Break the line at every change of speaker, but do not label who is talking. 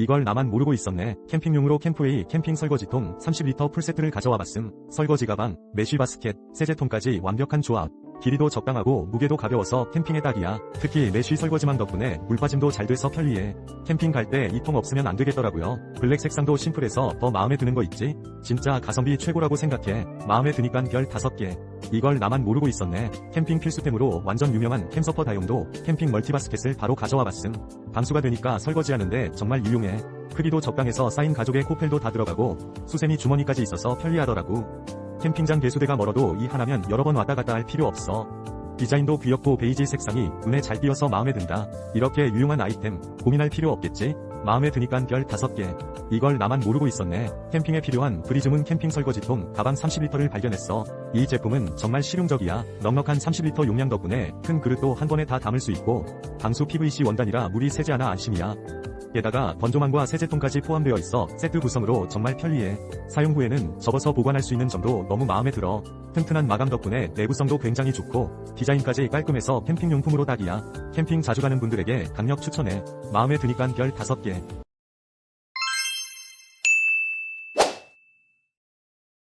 이걸 나만 모르고 있었네. 캠핑용으로 캠프웨이 캠핑 설거지통 30리터 풀세트를 가져와 봤음. 설거지 가방, 메쉬 바스켓, 세제통까지 완벽한 조합. 길이도 적당하고 무게도 가벼워서 캠핑에 딱이야. 특히 메쉬 설거지망 덕분에 물빠짐도 잘 돼서 편리해. 캠핑 갈 때 이 통 없으면 안 되겠더라고요. 블랙 색상도 심플해서 더 마음에 드는 거 있지? 진짜 가성비 최고라고 생각해. 마음에 드니깐 별 5개. 이걸 나만 모르고 있었네. 캠핑 필수템으로 완전 유명한 캠서퍼 다용도 캠핑 멀티바스켓을 바로 가져와 봤음. 방수가 되니까 설거지하는데 정말 유용해. 크기도 적당해서 쌓인 가족의 코펠도 다 들어가고 수세미 주머니까지 있어서 편리하더라고. 캠핑장 배수대가 멀어도 이 하나면 여러 번 왔다 갔다 할 필요 없어. 디자인도 귀엽고 베이지 색상이 눈에 잘 띄어서 마음에 든다. 이렇게 유용한 아이템 고민할 필요 없겠지? 마음에 드니깐 별 5개. 이걸 나만 모르고 있었네. 캠핑에 필요한 브리즘은 캠핑 설거지통 가방 30리터를 발견했어. 이 제품은 정말 실용적이야. 넉넉한 30리터 용량 덕분에 큰 그릇도 한 번에 다 담을 수 있고 방수 PVC 원단이라 물이 새지 않아 안심이야. 게다가 건조망과 세제통까지 포함되어 있어 세트 구성으로 정말 편리해. 사용 후에는 접어서 보관할 수 있는 점도 너무 마음에 들어. 튼튼한 마감 덕분에 내구성도 굉장히 좋고 디자인까지 깔끔해서 캠핑용품으로 딱이야. 캠핑 자주 가는 분들에게 강력 추천해. 마음에 드니깐 별 5개.